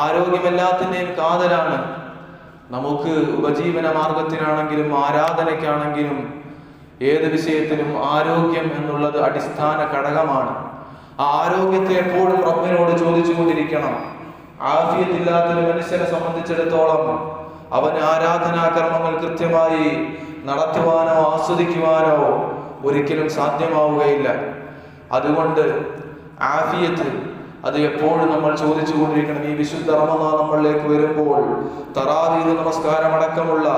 ആരോഗ്യമെല്ലാത്തിന്റെയും കാതലാണ്. നമുക്ക് ഉപജീവന മാർഗത്തിനാണെങ്കിലും ആരാധനയ്ക്കാണെങ്കിലും ഏത് വിഷയത്തിലും ആരോഗ്യം എന്നുള്ളത് അടിസ്ഥാന ഘടകമാണ്. ആ ആരോഗ്യത്തെ എപ്പോഴും റബ്ബിനോട് ചോദിച്ചുകൊണ്ടിരിക്കണം. ആഫിയത്തില്ലാത്തൊരു മനുഷ്യനെ സംബന്ധിച്ചിടത്തോളം അവൻ ആരാധനാകർമ്മങ്ങൾ കൃത്യമായി നടത്തുവാനോ ആസ്വദിക്കുവാനോ ഒരിക്കലും സാധ്യമാവുകയില്ല. അതുകൊണ്ട് ആഫിയത്ത് അത് എപ്പോഴും നമ്മൾ ചോദിച്ചുകൊണ്ടിരിക്കണം. ഈ വിശുദ്ധ റമദാൻ നമ്മളിലേക്ക് വരുമ്പോൾ തറാവീത് നമസ്കാരം അടക്കമുള്ള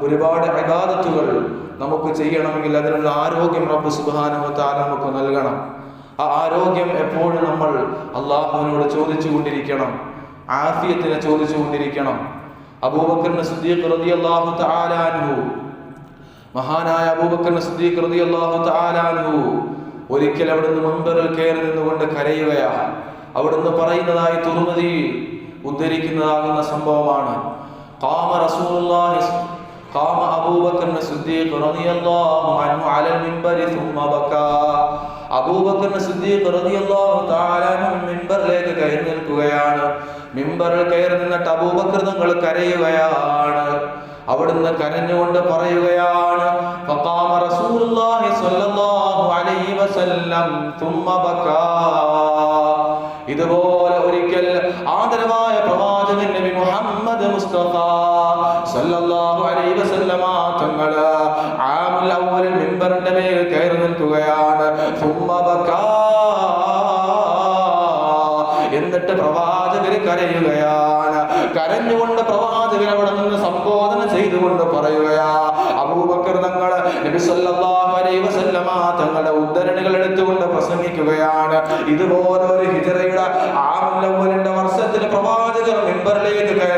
ഒരുപാട് അഗാധത്തുകൾ നമുക്ക് ചെയ്യണമെങ്കിൽ അതിനുള്ള ആരോഗ്യം റബ്ബ് സുബാനുവത്താൽ നമുക്ക് നൽകണം. ആ ആരോഗ്യം എപ്പോഴും നമ്മൾ അള്ളാഹുവിനോട് ചോദിച്ചുകൊണ്ടിരിക്കണം. ആഫിയത്തിനെ ചോദിച്ചുകൊണ്ടിരിക്കണം. അബൂബക്കറിന് സിദ്ദീഖ് റളിയല്ലാഹു തആല അൻഹു. മഹാനായ അബൂബക്കറിന് സിദ്ദീഖ് റളിയല്ലാഹു തആല അൻഹു. ഒരിക്കൽ അവിടുന്ന് മുമ്പറിൽ കയറി നിന്നുകൊണ്ട് കരയുകയാണ്. അവിടുന്ന് പറയുന്നതായി തുറമുതി ഉദ്ധരിക്കുന്നതാകുന്ന സംഭവമാണ് قام رسول الله قام أبو بكر الصديق رضي الله عنه على المنبر ثم بكى അബൂബക്കർ സിദ്ദീഖ് റളിയല്ലാഹു തആല അൻഹു മിമ്പറിലേക്ക് കയറി നിൽക്കുകയാണ് മിമ്പറിൽ കയറി നിന്നിട്ട് അബൂബക്കർ തങ്ങൾ കരയുകയാണ് അവിടുന്ന് കരഞ്ഞുകൊണ്ട് പറയുകയാണ് ഫഖാമ റസൂലുള്ളാഹി സ്വല്ലല്ലാഹു അലൈഹി വസല്ലം തുമ്മ ബക്കാ ഇതുപോലെ ഒരിക്കൽ ആദരവായ പ്രവാചകൻ നബി മുഹമ്മദ് മുസ്തഫ സല്ലല്ലാഹു അലൈഹി വസല്ലമ തങ്ങൾ ആമുൽ അവ്വൽ മിമ്പറിന്റെ മേൽ കയറി നിൽക്കുകയാണ്. ഫുമ്മ ബക്കാ. എന്നിട്ട് പ്രവാചകർ കരയുകയാണ്. കരഞ്ഞുകൊണ്ട് പ്രവാചകൻ അവിടെ നിന്ന് സംബോധന ചെയ്തുകൊണ്ട് പറയുകയാ അബൂബക്കർ തങ്ങൾ നബി സല്ലല്ലാഹു അലൈഹി വസല്ലമ തങ്ങളുടെ ഉദ്ധരണികൾ എടുത്തുകൊണ്ട് പ്രസംഗിക്കുകയാണ്. ഇതുപോലെ ഒരു ഹിജറയുടെ ആമുല്ലവലിന്റെ വർഷത്തിൽ പ്രവാചകർ മെമ്പറിലേക്ക് കയറി.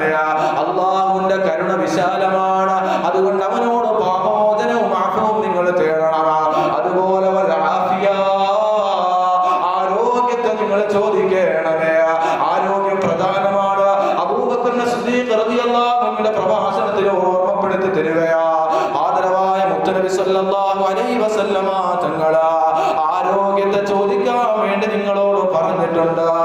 ചോദിക്കണമേ അള്ളാഹുവിന്റെ കരുണ വിശാലമാണ്. അതുകൊണ്ട് അവനോട് പാപമോചനവും മാഫവും നിങ്ങൾ തേടണം. അതുപോലെ ആരോഗ്യത്തെ നിങ്ങൾ ചോദിക്കണമേ. ആരോഗ്യം പ്രധാനമാണ്. അബൂബക്കറിന്റെ സിദ്ദീഖ് റളിയല്ലാഹു അൻഹുവിന്റെ പ്രഭാഷണത്തിൽ ഓർമ്മപ്പെടുത്തി തരികയാ. ആദരവായ മുത്തനബി സല്ലല്ലാഹു അലൈഹി വസല്ലമ തങ്ങളാ ആരോഗ്യത്തെ ചോദിക്കാൻ വേണ്ടി നിങ്ങളോട് പറഞ്ഞിട്ടുണ്ട്.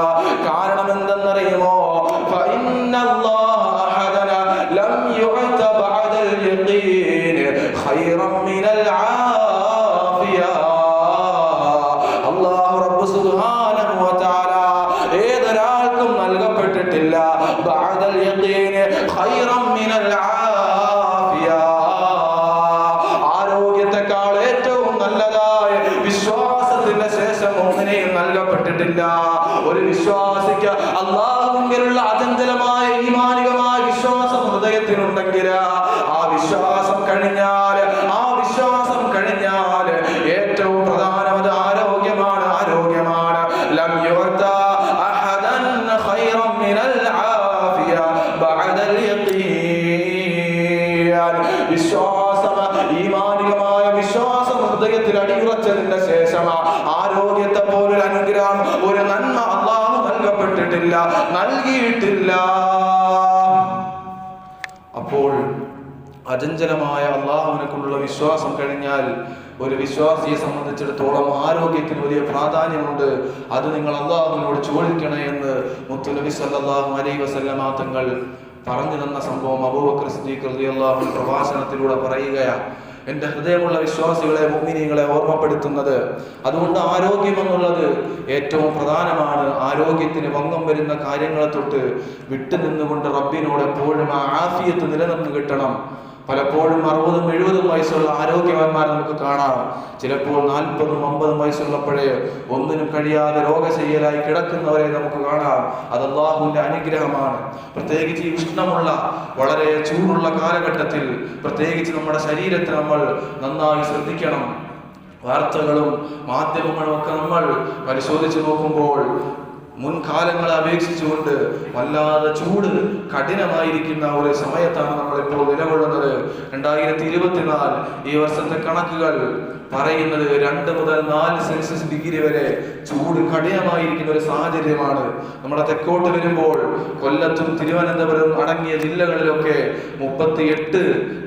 ഹൃദയത്തിലുണ്ടെങ്കിൽ ആ വിശ്വാസം കഴിഞ്ഞാൽ ആ വിശ്വാസം കഴിഞ്ഞാൽ ഏറ്റവും പ്രധാനമത് ആരോഗ്യമാണ് ആരോഗ്യമാണ്. ലം അഹദൻ മിനൽ ആഫിയ യഖീൻ. വിശ്വാസം ഈമാനികമായ വിശ്വാസം ഹൃദയത്തിൽ അടിയുറച്ചതിന്റെ ശേഷം ആരോഗ്യത്തെ പോലൊരു അനുഗ്രഹം അചഞ്ചലമായ അള്ളാഹുവിനെക്കുള്ള വിശ്വാസം കഴിഞ്ഞാൽ ഒരു വിശ്വാസിയെ സംബന്ധിച്ചിടത്തോളം ആരോഗ്യത്തിന് വലിയ പ്രാധാന്യമുണ്ട്. അത് നിങ്ങൾ അള്ളാഹുവിനോട് ചോദിക്കണേ എന്ന് മുത്തുനബി സല്ലാഹു അലൈ വസല്ലമാങ്ങൾ പറഞ്ഞു തന്ന സംഭവം അബൂബക്കർ സിദ്ദീഖ് പ്രഭാഷണത്തിലൂടെ പറയുകയാണ്. എന്റെ ഹൃദയമുള്ള വിശ്വാസികളെ മുഅ്മിനീങ്ങളെ ഓർമ്മപ്പെടുത്തുന്നത് അതുകൊണ്ട് ആരോഗ്യം എന്നുള്ളത് ഏറ്റവും പ്രധാനമാണ്. ആരോഗ്യത്തിന് ഭംഗം വരുന്ന കാര്യങ്ങളെ തൊട്ട് വിട്ടുനിന്നുകൊണ്ട് റബ്ബിനോട് എപ്പോഴും ആഫിയത്ത് നിലനിന്ന് കിട്ടണം. പലപ്പോഴും അറുപതും എഴുപതും വയസ്സുള്ള ആരോഗ്യവാന്മാരെ നമുക്ക് കാണാം. ചിലപ്പോൾ നാൽപ്പതും അമ്പതും വയസ്സുള്ളപ്പോഴേ ഒന്നിനും കഴിയാതെ രോഗശയ്യലായി കിടക്കുന്നവരെ നമുക്ക് കാണാം. അത് അള്ളാഹുവിന്റെ അനുഗ്രഹമാണ്. പ്രത്യേകിച്ച് ഈ ഉഷ്ണമുള്ള വളരെ ചൂടുള്ള കാലഘട്ടത്തിൽ പ്രത്യേകിച്ച് നമ്മുടെ ശരീരത്തെ നമ്മൾ നന്നായി ശ്രദ്ധിക്കണം. വാർത്തകളും മാധ്യമങ്ങളും ഒക്കെ നമ്മൾ പരിശോധിച്ച് നോക്കുമ്പോൾ മുൻകാലങ്ങളെ അപേക്ഷിച്ചുകൊണ്ട് വല്ലാതെ ചൂട് കഠിനമായിരിക്കുന്ന ഒരു സമയത്താണ് നമ്മൾ ഇപ്പോൾ നിലകൊള്ളുന്നത്. രണ്ടായിരത്തി ഇരുപത്തിനാല് ഈ വർഷത്തെ കണക്കുകൾ പറയുന്നത് രണ്ട് മുതൽ നാല് സെൽഷ്യസ് ഡിഗ്രി വരെ ചൂട് കഠിനമായിരിക്കുന്ന ഒരു സാഹചര്യമാണ്. നമ്മുടെ തെക്കോട്ട് വരുമ്പോൾ കൊല്ലത്തും തിരുവനന്തപുരം അടങ്ങിയ ജില്ലകളിലൊക്കെ മുപ്പത്തി എട്ട്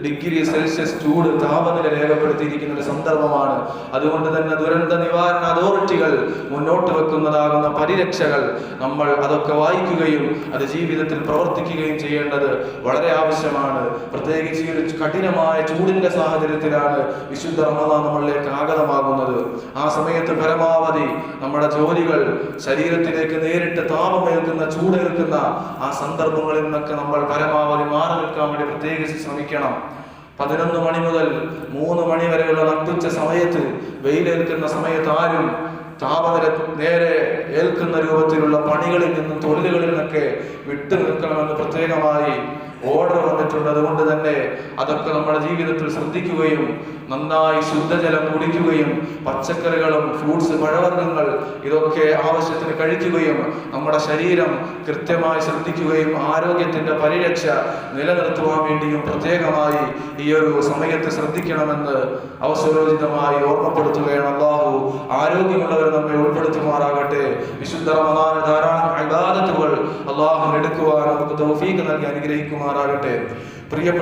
ഡിഗ്രി സെൽഷ്യസ് ചൂട് താപനില രേഖപ്പെടുത്തിയിരിക്കുന്ന ഒരു സന്ദർഭമാണ്. അതുകൊണ്ട് തന്നെ ദുരന്ത നിവാരണ അതോറിറ്റികൾ മുന്നോട്ട് വെക്കുന്നതാകുന്ന പരിരക്ഷകൾ നമ്മൾ അതൊക്കെ വായിക്കുകയും അത് ജീവിതത്തിൽ പ്രവർത്തിക്കുകയും ചെയ്യേണ്ടത് വളരെ ആവശ്യമാണ്. പ്രത്യേകിച്ച് ഈ ഒരു കഠിനമായ ചൂടിന്റെ സാഹചര്യത്തിലാണ് വിശുദ്ധ റമദാൻ നമ്മളിലേക്ക് ആഗതമാകുന്നത്. ആ സമയത്ത് പരമാവധി നമ്മുടെ ജോലികൾ ശരീരത്തിലേക്ക് നേരിട്ട് താപമേൽക്കുന്ന ചൂടേൽക്കുന്ന ആ സന്ദർഭങ്ങളിൽ നിന്നൊക്കെ നമ്മൾ പരമാവധി മാറി നിൽക്കാൻ വേണ്ടി പ്രത്യേകിച്ച് ശ്രമിക്കണം. പതിനൊന്ന് മണി മുതൽ മൂന്ന് മണി വരെയുള്ള നട്ടുച്ച സമയത്ത് വെയിലേൽക്കുന്ന സമയത്ത് ആരും താപനില നേരെ ഏൽക്കുന്ന രൂപത്തിലുള്ള പണികളിൽ നിന്നും തൊഴിലുകളിൽ നിന്നൊക്കെ വിട്ടു നിൽക്കണമെന്ന് പ്രത്യേകമായി ഓർഡർ വന്നിട്ടുണ്ട്. അതുകൊണ്ട് തന്നെ അതൊക്കെ നമ്മുടെ ജീവിതത്തിൽ ശ്രദ്ധിക്കുകയും നന്നായി ശുദ്ധജലം കുടിക്കുകയും പച്ചക്കറികളും ഫ്രൂട്ട്സ് പഴവർഗങ്ങൾ ഇതൊക്കെ ആവശ്യത്തിന് കഴിക്കുകയും നമ്മുടെ ശരീരം കൃത്യമായി ശ്രദ്ധിക്കുകയും ആരോഗ്യത്തിന്റെ പരിരക്ഷ നിലനിർത്തുവാൻ വേണ്ടിയും പ്രത്യേകമായി ഈ ഒരു സമയത്ത് ശ്രദ്ധിക്കണമെന്ന് അവസരോചിതമായി ഓർമ്മപ്പെടുത്തുകയാണ്. അള്ളാഹു ആരോഗ്യമുള്ളവർ നമ്മെ ഉൾപ്പെടുത്തുമാറാകട്ടെ. വിശുദ്ധ റമദാന ധാരാളം അബാദത്തുകൾ അള്ളാഹു എടുക്കുവാൻ നമുക്ക് തൗഫീഖ് നൽകി അനുഗ്രഹിക്കുമാറാകട്ടെ. പ്രിയപ്പെട്ട